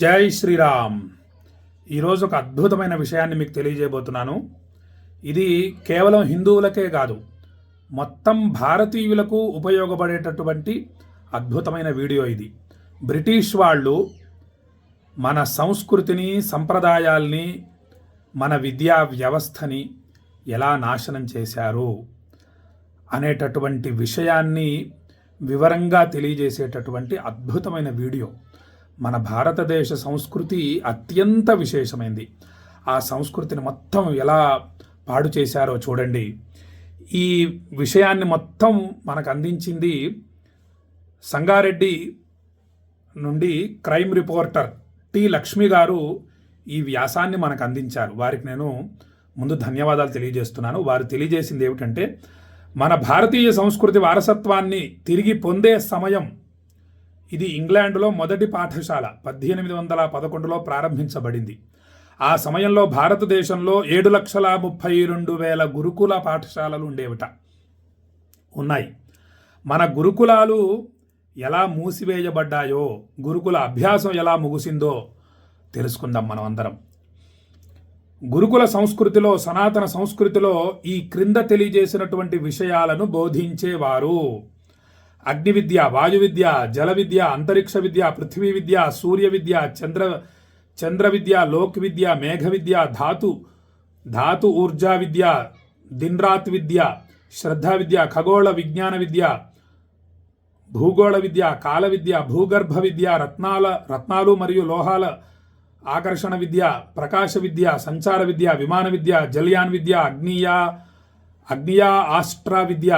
జై శ్రీరామ్. ఈరోజు ఒక అద్భుతమైన విషయాన్ని మీకు తెలియజేయబోతున్నాను. ఇది కేవలం హిందువులకే కాదు మొత్తం భారతీయులకు ఉపయోగపడేటటువంటి అద్భుతమైన వీడియో ఇది. బ్రిటిష్ వాళ్ళు మన సంస్కృతిని సంప్రదాయాల్ని మన విద్యా వ్యవస్థని ఎలా నాశనం చేశారు అనేటటువంటి విషయాన్ని వివరంగా తెలియజేసేటటువంటి అద్భుతమైన వీడియో. మన భారతదేశ సంస్కృతి అత్యంత విశేషమైంది. ఆ సంస్కృతిని మొత్తం ఎలా పాడు చేశారో చూడండి. ఈ విషయాన్ని మొత్తం మనకు అందించింది సంగారెడ్డి నుండి క్రైమ్ రిపోర్టర్ టి లక్ష్మి గారు ఈ వ్యాసాన్ని మనకు అందించారు. వారికి నేను ముందు ధన్యవాదాలు తెలియజేస్తున్నాను. వారు తెలియజేసింది ఏమిటంటే మన భారతీయ సంస్కృతి వారసత్వాన్ని తిరిగి పొందే సమయం ఇది ఇంగ్లాండ్లో మొదటి పాఠశాల పద్దెనిమిది వందల పదకొండులో ప్రారంభించబడింది. ఆ సమయంలో భారతదేశంలో ఏడు లక్షల ముప్పై రెండు వేల గురుకుల పాఠశాలలు ఉండేవిట. ఉన్నాయి. మన గురుకులాలు ఎలా మూసివేయబడ్డాయో గురుకుల అభ్యాసం ఎలా ముగిసిందో తెలుసుకుందాం మనం అందరం. గురుకుల సంస్కృతిలో సనాతన సంస్కృతిలో ఈ క్రింద తెలియజేసినటువంటి విషయాలను బోధించేవారు అగ్ని విద్య వాయు విద్య జల విద్య అంతరిక్ష విద్య పృథ్వీ విద్య సూర్య విద్య చంద్ర చంద్ర విద్య లోక్ విద్య మేఘ విద్య ధాతు ధాతు ఊర్జా విద్య దిన్రాత్ విద్య శ్రద్ధ విద్య ఖగోళ విజ్ఞాన విద్య భూగోళ విద్య కాల విద్య భూగర్భ విద్య రత్నాల రత్నాలు మరియు లోహాల ఆకర్షణ విద్య ప్రకాశ విద్య సంచార విద్య విమాన విద్య జల్యాన్ విద్య అగ్నియా అగ్నియా ఆస్ట్రా విద్య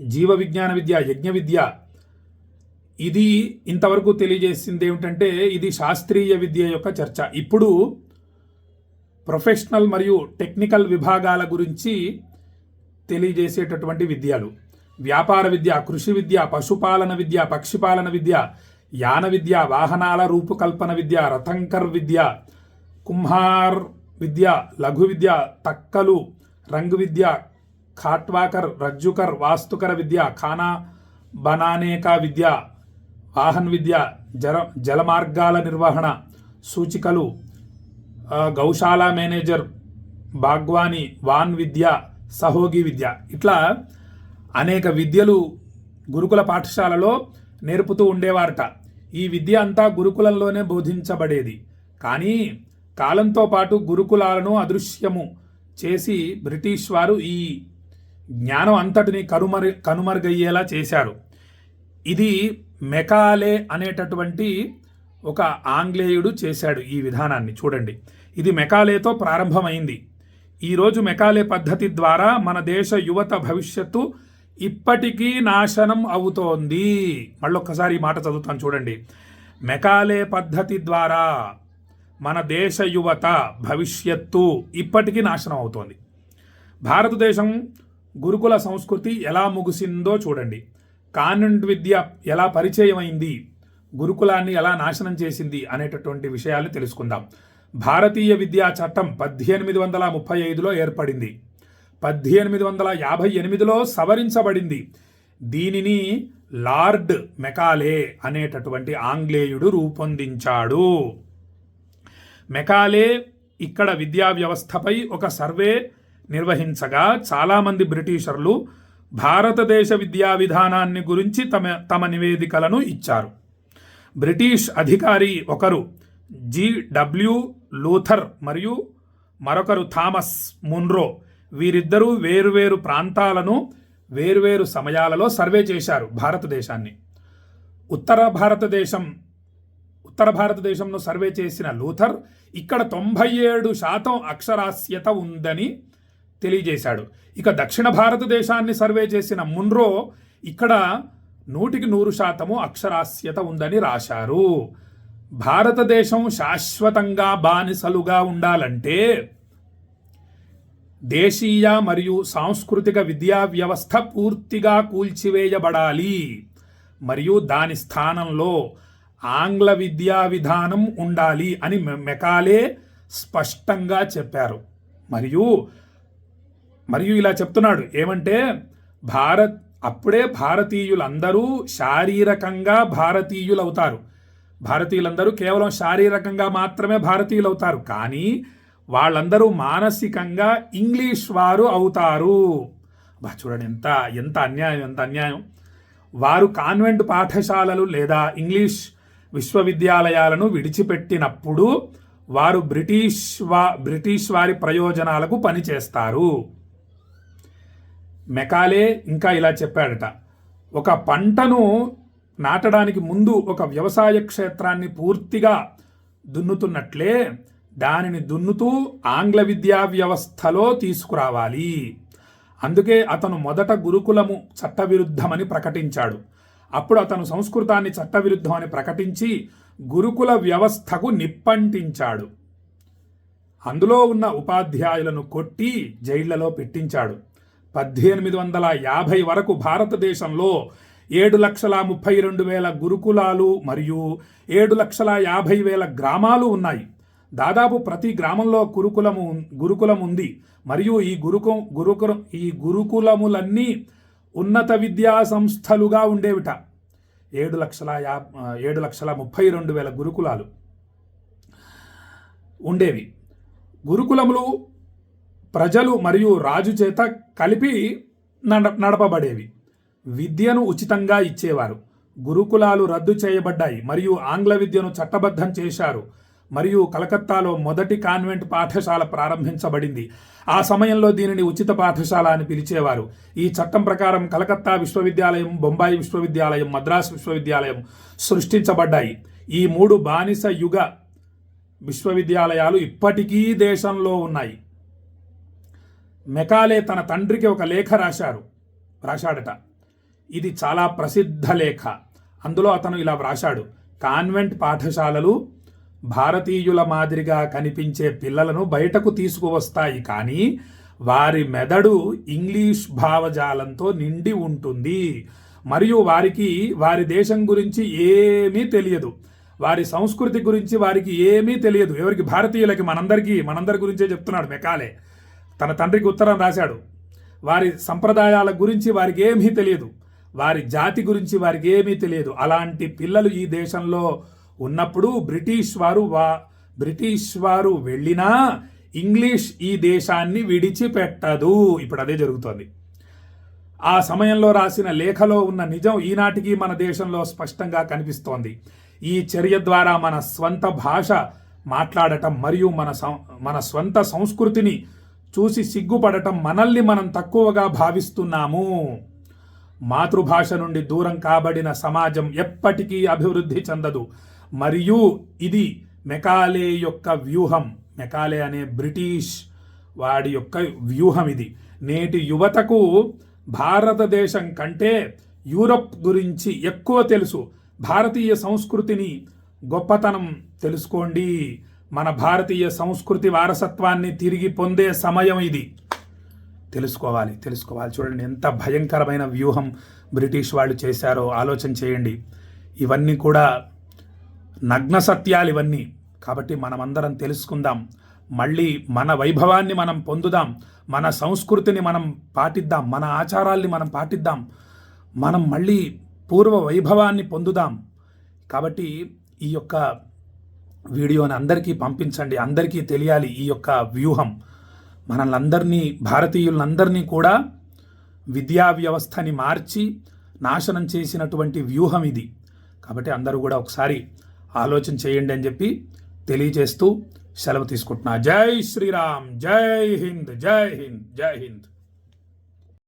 జీవ విజ్ఞాన విద్య యజ్ఞ విద్య. ఇది ఇంతవరకు తెలియజేసింది ఏమిటంటే ఇది శాస్త్రీయ విద్య యొక్క చర్చ. ఇప్పుడు ప్రొఫెషనల్ మరియు టెక్నికల్ విభాగాల గురించి తెలియజేసేటటువంటి విద్యలు. వ్యాపార విద్య కృషి విద్య పశుపాలన విద్య పక్షిపాలన విద్య యాన విద్య వాహనాల రూపకల్పన విద్య రథంకర్ విద్య కుంహార్ విద్య లఘు విద్య తక్కలు రంగు విద్య ఖాట్వాకర్ రజ్జుకర్ వాస్తుకర విద్య ఖానా బనానేకా విద్య వాహన్ విద్య జల జలమార్గాల నిర్వహణ సూచికలు గౌశాల మేనేజర్ బాగ్వాని వాన్ విద్య సహోగి విద్య. ఇట్లా అనేక విద్యలు గురుకుల పాఠశాలలో నేర్పుతూ ఉండేవారట. ఈ విద్య అంతా గురుకులంలోనే బోధించబడేది. కానీ కాలంతో పాటు గురుకులాలను అదృశ్యము చేసి బ్రిటిష్ వారు ఈ జ్ఞానం అంతటిని కనుమరు కనుమరుగయ్యేలా చేశారు. ఇది మెకాలే అనేటటువంటి ఒక ఆంగ్లేయుడు చేశాడు ఈ విధానాన్ని చూడండి. ఇది మెకాలేతో ప్రారంభమైంది. ఈరోజు మెకాలే పద్ధతి ద్వారా మన దేశ యువత భవిష్యత్తు ఇప్పటికీ నాశనం అవుతోంది. మళ్ళొక్కసారి ఈ మాట చదువుతాను చూడండి. మెకాలే పద్ధతి ద్వారా మన దేశ యువత భవిష్యత్తు ఇప్పటికీ నాశనం అవుతోంది. భారతదేశం గురుకుల సంస్కృతి ఎలా ముగిసిందో చూడండి. కాన్వెంట్ విద్య ఎలా పరిచయమైంది? గురుకులాన్ని ఎలా నాశనం చేసింది? అనేటటువంటి విషయాలు తెలుసుకుందాం. భారతీయ విద్యా చట్టం పద్దెనిమిది వందల ముప్పై ఐదులో ఏర్పడింది. పద్దెనిమిది వందల యాభై ఎనిమిదిలో సవరించబడింది. దీనిని లార్డ్ మెకాలే అనేటటువంటి ఆంగ్లేయుడు రూపొందించాడు. మెకాలే ఇక్కడ విద్యా వ్యవస్థపై ఒక సర్వే నిర్వహించగా చాలామంది బ్రిటిషర్లు భారతదేశ విద్యా విధానాన్ని గురించి తమ తమ నివేదికలను ఇచ్చారు. బ్రిటిష్ అధికారి ఒకరు జి. డబ్ల్యూ. లూథర్ మరియు మరొకరు థామస్ మున్రో వీరిద్దరూ వేరువేరు ప్రాంతాలను వేరువేరు సమయాలలో సర్వే చేశారు భారతదేశాన్ని. ఉత్తర భారతదేశం ఉత్తర భారతదేశంలో సర్వే చేసిన లూథర్ ఇక్కడ తొంభై ఏడు శాతం అక్షరాస్యత ఉందని తెలియజేశాడు. ఇక దక్షిణ భారతదేశాన్ని సర్వే చేసిన మున్రో ఇక్కడ నూటికి నూరు శాతము అక్షరాస్యత ఉందని రాశారు. భారతదేశం శాశ్వతంగా బానిసలుగా ఉండాలంటే దేశీయ మరియు సాంస్కృతిక విద్యా వ్యవస్థ పూర్తిగా కూల్చివేయబడాలి. మరియు దాని స్థానంలో ఆంగ్ల విద్యా విధానం ఉండాలి అని మెకాలే స్పష్టంగా చెప్పారు. మరియు మరియు ఇలా చెప్తున్నాడు. ఏమంటే భారత్ అప్పుడే భారతీయులందరూ శారీరకంగా భారతీయులు అవుతారు భారతీయులందరూ కేవలం శారీరకంగా మాత్రమే భారతీయులు అవుతారు కానీ వాళ్ళందరూ మానసికంగా ఇంగ్లీష్ వారు అవుతారు. బా చూడండి ఎంత ఎంత అన్యాయం ఎంత అన్యాయం. వారు కాన్వెంట్ పాఠశాలలు లేదా ఇంగ్లీష్ విశ్వవిద్యాలయాలను విడిచిపెట్టినప్పుడు వారు బ్రిటిష్ వా బ్రిటిష్ వారి ప్రయోజనాలకు పనిచేస్తారు. మెకాలే ఇంకా ఇలా చెప్పాడట. ఒక పంటను నాటడానికి ముందు ఒక వ్యవసాయ క్షేత్రాన్ని పూర్తిగా దున్నుతున్నట్లే దానిని దున్నుతూ ఆంగ్ల విద్యా వ్యవస్థలో తీసుకురావాలి. అందుకే అతను మొదట గురుకులము చట్టవిరుద్ధమని ప్రకటించాడు. అప్పుడు అతను సంస్కృతాన్ని చట్టవిరుద్ధమని ప్రకటించి గురుకుల వ్యవస్థకు నిప్పంటించాడు. అందులో ఉన్న ఉపాధ్యాయులను కొట్టి జైళ్ళలో పెట్టించాడు. పద్దెనిమిది వందల యాభై వరకు భారతదేశంలో ఏడు లక్షల ముప్పై రెండు వేల గురుకులాలు మరియు ఏడు లక్షల యాభై వేల గ్రామాలు ఉన్నాయి. దాదాపు ప్రతి గ్రామంలో గురుకులము గురుకులం ఉంది. మరియు ఈ గురుకు గురుకుల ఈ గురుకులములన్నీ ఉన్నత విద్యా సంస్థలుగా ఉండేవిట. ఏడు లక్షల యా ఏడు లక్షల ముప్పై రెండు వేల గురుకులాలు ఉండేవి. గురుకులములు ప్రజలు మరియు రాజు చేత కలిపి నడ నడపబడేవి. విద్యను ఉచితంగా ఇచ్చేవారు. గురుకులాలు రద్దు చేయబడ్డాయి మరియు ఆంగ్ల విద్యను చట్టబద్ధం చేశారు మరియు కలకత్తాలో మొదటి కాన్వెంట్ పాఠశాల ప్రారంభించబడింది. ఆ సమయంలో దీనిని ఉచిత పాఠశాల అని పిలిచేవారు. ఈ చట్టం ప్రకారం కలకత్తా విశ్వవిద్యాలయం బొంబాయి విశ్వవిద్యాలయం మద్రాసు విశ్వవిద్యాలయం సృష్టించబడ్డాయి. ఈ మూడు బానిస యుగ విశ్వవిద్యాలయాలు ఇప్పటికీ దేశంలో ఉన్నాయి. మెకాలే తన తండ్రికి ఒక లేఖ రాశారు రాశాడట. ఇది చాలా ప్రసిద్ధ లేఖ. అందులో అతను ఇలా వ్రాశాడు కాన్వెంట్ పాఠశాలలు భారతీయుల మాదిరిగా కనిపించే పిల్లలను బయటకు తీసుకువస్తాయి కానీ వారి మెదడు ఇంగ్లీష్ భావజాలంతో నిండి ఉంటుంది. మరియు వారికి వారి దేశం గురించి ఏమీ తెలియదు. వారి సంస్కృతి గురించి వారికి ఏమీ తెలియదు. ఎవరికి? భారతీయులకి మనందరికీ మనందరి గురించే చెప్తున్నాడు మెకాలే. తన తండ్రికి ఉత్తరం రాశాడు. వారి సంప్రదాయాల గురించి వారికి ఏమీ తెలియదు. వారి జాతి గురించి వారికి ఏమీ తెలియదు. అలాంటి పిల్లలు ఈ దేశంలో ఉన్నప్పుడు బ్రిటిష్ వారు వా బ్రిటిష్ వారు వెళ్ళినా ఇంగ్లీష్ ఈ దేశాన్ని విడిచిపెట్టదు. ఇప్పుడు అదే జరుగుతోంది. ఆ సమయంలో రాసిన లేఖలో ఉన్న నిజం ఈనాటికి మన దేశంలో స్పష్టంగా కనిపిస్తోంది. ఈ చర్య ద్వారా మన స్వంత భాష మాట్లాడటం మరియు మన మన స్వంత సంస్కృతిని చూసి సిగ్గుపడటం మనల్ని మనం తక్కువగా భావిస్తున్నాము. మాతృభాష నుండి దూరం కాబడిన సమాజం ఎప్పటికీ అభివృద్ధి చెందదు. మరియు ఇది మెకాలే యొక్క వ్యూహం. మెకాలే అనే బ్రిటిష్ వాడి యొక్క వ్యూహం ఇది. నేటి యువతకు భారతదేశం కంటే యూరప్ గురించి ఎక్కువ తెలుసు. భారతీయ సంస్కృతిని గొప్పతనం తెలుసుకోండి. మన భారతీయ సంస్కృతి వారసత్వాన్ని తిరిగి పొందే సమయం ఇది. తెలుసుకోవాలి తెలుసుకోవాలి. చూడండి ఎంత భయంకరమైన వ్యూహం బ్రిటిష్ వాళ్ళు చేశారో ఆలోచన చేయండి. ఇవన్నీ కూడా నగ్న సత్యాలు ఇవన్నీ. కాబట్టి మనమందరం తెలుసుకుందాం. మళ్ళీ మన వైభవాన్ని మనం పొందుదాం. మన సంస్కృతిని మనం పాటిద్దాం. మన ఆచారాల్ని మనం పాటిద్దాం. మనం మళ్ళీ పూర్వ వైభవాన్ని పొందుదాం. కాబట్టి ఈ యొక్క వీడియోని అందరికీ పంపించండి. అందరికీ తెలియాలి ఈ యొక్క వ్యూహం. మనల్ని భారతీయులందరినీ కూడా విద్యా వ్యవస్థని మార్చి నాశనం చేసినటువంటి వ్యూహం ఇది. కాబట్టి అందరూ కూడా ఒకసారి ఆలోచన చేయండి అని చెప్పి తెలియజేస్తూ సెలవు తీసుకుంటున్నా. జై శ్రీరామ్. జై హింద్. జై హింద్. జై హింద్.